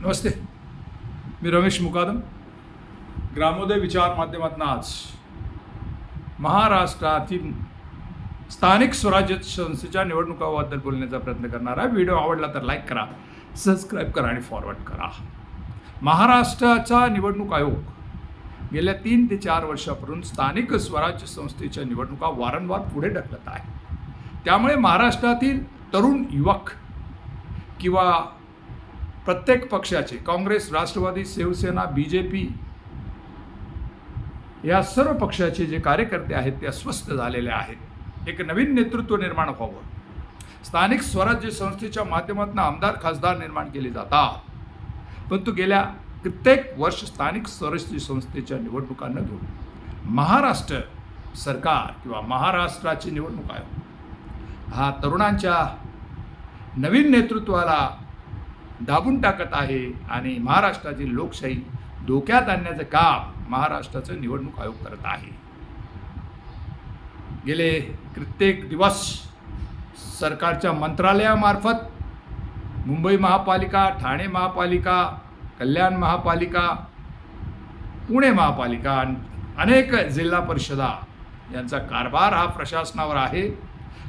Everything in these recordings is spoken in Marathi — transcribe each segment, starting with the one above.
नमस्ते मी रमेश मुकादम ग्रामोदय विचार माध्यमातून आज महाराष्ट्रातील स्थानिक स्वराज्य संस्थेच्या निवडणुकाबद्दल बोलण्याचा प्रयत्न करणार आहे. व्हिडिओ आवडला तर लाईक करा सबस्क्राईब करा आणि फॉरवर्ड करा. महाराष्ट्राचा निवडणूक आयोग गेल्या तीन ते चार वर्षापासून स्थानिक स्वराज्य संस्थेच्या निवडणुका वारंवार पुढे ढकलत आहे. त्यामुळे महाराष्ट्रातील तरुण युवक किंवा प्रत्येक पक्षाचे Congress Rashtrawadi Shiv Sena B J P या सर्व पक्षाचे जे कार्यकर्ते आहेत ते अस्वस्थ झालेले आहेत. एक नवीन नेतृत्व निर्माण व्हावं. स्थानिक स्वराज्य संस्थेच्या माध्यमातून आमदार खासदार निर्माण केले जातात. परंतु गेल्या कित्येक वर्ष स्थानिक स्वराज्य संस्थेच्या निवडणुका न घेऊन महाराष्ट्र सरकार किंवा महाराष्ट्राची निवडणूक आयोग. हा तरुणांच्या नवीन नेतृत्वाला दाबून टाकत आहे आणि महाराष्ट्राची लोकशाही धोक्यात आणण्याचं काम महाराष्ट्राचं निवडणूक आयोग करत आहे. गेले कित्येक दिवस सरकारच्या मंत्रालयामार्फत मुंबई महापालिका ठाणे महापालिका कल्याण महापालिका पुणे महापालिका अनेक जिल्हा परिषदा यांचा कारभार हा प्रशासनावर आहे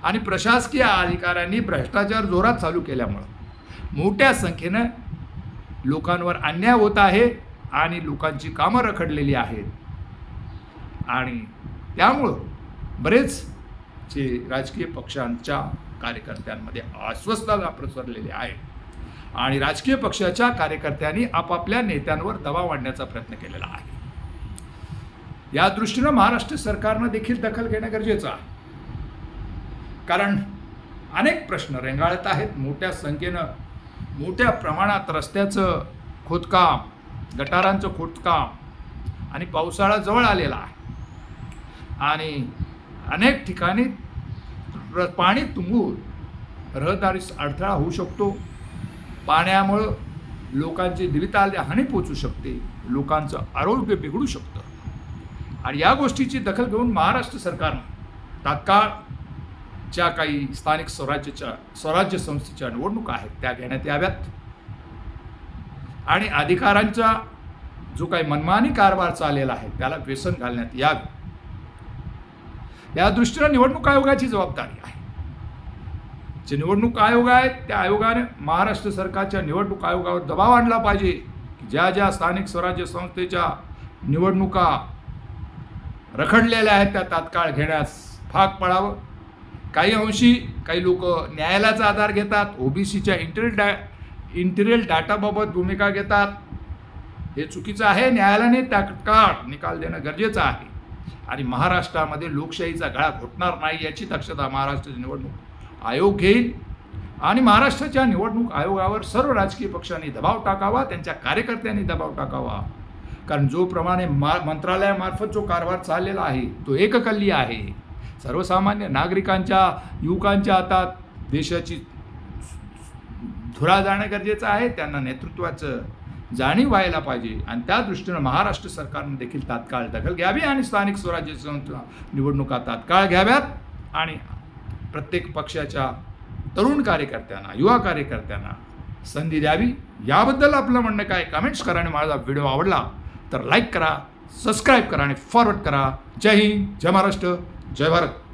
आणि प्रशासकीय अधिकाऱ्यांनी भ्रष्टाचार जोरात चालू केल्यामुळं मोठ्या संख्येनं लोकांवर अन्याय होत आहे आणि लोकांची कामं रखडलेली आहेत. आणि त्यामुळं बरेच जे राजकीय पक्षांच्या कार्यकर्त्यांमध्ये अस्वस्थता प्रसरलेली आहे. आणि राजकीय पक्षाच्या कार्यकर्त्यांनी आपापल्या नेत्यांवर दबाव आणण्याचा प्रयत्न केलेला आहे. या दृष्टीनं महाराष्ट्र सरकारनं देखील दखल घेणं गरजेचं आहे. कारण अनेक प्रश्न रेंगाळत आहेत. मोठ्या संख्येनं मोठ्या प्रमाणात रस्त्याचं खोदकाम गटारांचं खोदकाम आणि पावसाळा जवळ आलेला आहे. आणि अनेक ठिकाणी र पाणी तुंबून रहदारीस अडथळा होऊ शकतो. पाण्यामुळं लोकांची दिविताला हानी पोचू शकते. लोकांचं आरोग्य बिघडू शकतं. आणि या गोष्टीची दखल घेऊन महाराष्ट्र सरकारनं तात्काळ ज्या काही स्थानिक स्वराज्याच्या स्वराज्य संस्थेच्या निवडणुका आहेत त्या घेण्यात याव्यात. आणि अधिकारांचा जो काही मनमानी कारभार चाललेला आहे त्याला व्यसन घालण्यात यावे. या दृष्टीनं निवडणूक आयोगाची जबाबदारी आहे. जे निवडणूक आयोग आहेत त्या आयोगाने महाराष्ट्र सरकारच्या निवडणूक आयोगावर दबाव आणला पाहिजे की ज्या ज्या स्थानिक स्वराज्य संस्थेच्या निवडणुका रखडलेल्या आहेत त्या तात्काळ घेण्यास भाग पडावं. काही अंशी काही लोक न्यायालयाचा आधार घेतात ओबीसीच्या इंटरियल डा इंटेरियल डाटाबाबत भूमिका घेतात. हे चुकीचं आहे. न्यायालयाने तात्काळ निकाल देणं गरजेचं आहे. आणि महाराष्ट्रामध्ये लोकशाहीचा गळा घोटणार नाही याची दक्षता महाराष्ट्राची निवडणूक आयोग घेईल. आणि महाराष्ट्राच्या निवडणूक आयोगावर सर्व राजकीय पक्षांनी दबाव टाकावा त्यांच्या कार्यकर्त्यांनी दबाव टाकावा. कारण जोप्रमाणे मा मंत्रालयामार्फत जो कारभार चाललेला आहे तो एककल्ली आहे. सर्वसामान्य नागरिकांच्या युवकांच्या हातात देशाची धुरा जाणं गरजेचं आहे. त्यांना नेतृत्वाचं जाणीव व्हायला पाहिजे. आणि त्या दृष्टीनं महाराष्ट्र सरकारनं देखील तात्काळ दखल घ्यावी आणि स्थानिक स्वराज्य संस्था निवडणुका तात्काळ घ्याव्यात आणि प्रत्येक पक्षाच्या तरुण कार्यकर्त्यांना युवा कार्यकर्त्यांना संधी द्यावी. याबद्दल आपलं म्हणणं काय? कमेंट्स करा आणि माझा व्हिडिओ आवडला तर लाईक करा सबस्क्राईब करा आणि फॉरवर्ड करा. जय हिंद जय महाराष्ट्र. जय भारत.